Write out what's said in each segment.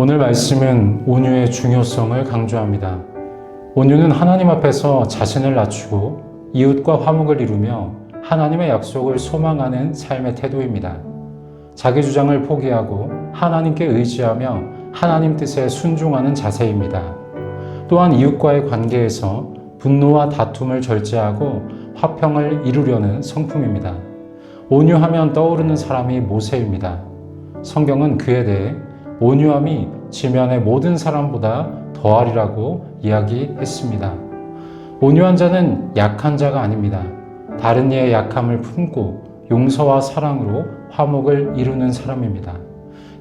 오늘 말씀은 온유의 중요성을 강조합니다. 온유는 하나님 앞에서 자신을 낮추고 이웃과 화목을 이루며 하나님의 약속을 소망하는 삶의 태도입니다. 자기 주장을 포기하고 하나님께 의지하며 하나님 뜻에 순종하는 자세입니다. 또한 이웃과의 관계에서 분노와 다툼을 절제하고 화평을 이루려는 성품입니다. 온유하면 떠오르는 사람이 모세입니다. 성경은 그에 대해 온유함이 지면의 모든 사람보다 더하리라고 이야기했습니다. 온유한 자는 약한 자가 아닙니다. 다른 이의 약함을 품고 용서와 사랑으로 화목을 이루는 사람입니다.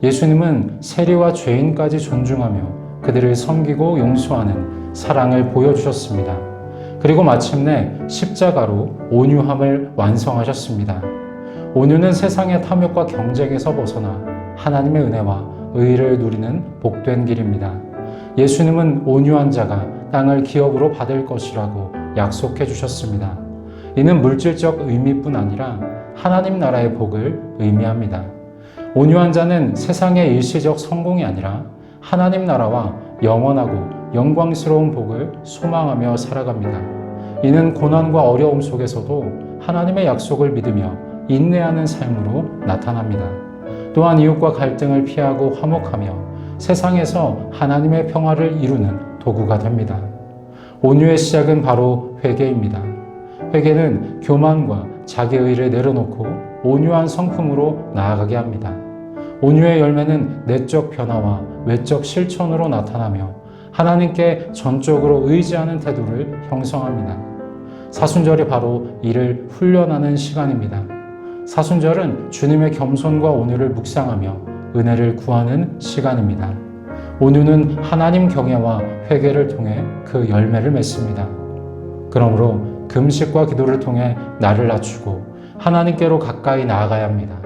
예수님은 세리와 죄인까지 존중하며 그들을 섬기고 용서하는 사랑을 보여주셨습니다. 그리고 마침내 십자가로 온유함을 완성하셨습니다. 온유는 세상의 탐욕과 경쟁에서 벗어나 하나님의 은혜와 의를 누리는 복된 길입니다. 예수님은 온유한 자가 땅을 기업으로 받을 것이라고 약속해 주셨습니다. 이는 물질적 의미뿐 아니라 하나님 나라의 복을 의미합니다. 온유한 자는 세상의 일시적 성공이 아니라 하나님 나라와 영원하고 영광스러운 복을 소망하며 살아갑니다. 이는 고난과 어려움 속에서도 하나님의 약속을 믿으며 인내하는 삶으로 나타납니다. 또한 이웃과 갈등을 피하고 화목하며 세상에서 하나님의 평화를 이루는 도구가 됩니다. 온유의 시작은 바로 회개입니다. 회개는 교만과 자기의를 내려놓고 온유한 성품으로 나아가게 합니다. 온유의 열매는 내적 변화와 외적 실천으로 나타나며 하나님께 전적으로 의지하는 태도를 형성합니다. 사순절이 바로 이를 훈련하는 시간입니다. 사순절은 주님의 겸손과 온유를 묵상하며 은혜를 구하는 시간입니다. 온유는 하나님 경외와 회개를 통해 그 열매를 맺습니다. 그러므로 금식과 기도를 통해 나를 낮추고 하나님께로 가까이 나아가야 합니다.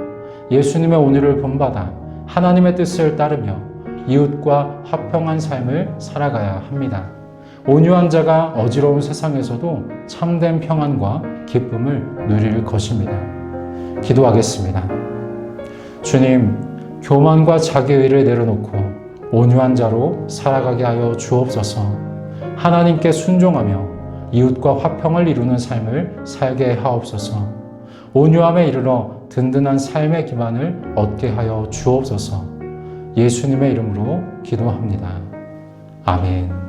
예수님의 온유를 본받아 하나님의 뜻을 따르며 이웃과 화평한 삶을 살아가야 합니다. 온유한 자가 어지러운 세상에서도 참된 평안과 기쁨을 누릴 것입니다. 기도하겠습니다. 주님, 교만과 자기의를 내려놓고 온유한 자로 살아가게 하여 주옵소서. 하나님께 순종하며 이웃과 화평을 이루는 삶을 살게 하옵소서. 온유함에 이르러 든든한 삶의 기반을 얻게 하여 주옵소서. 예수님의 이름으로 기도합니다. 아멘.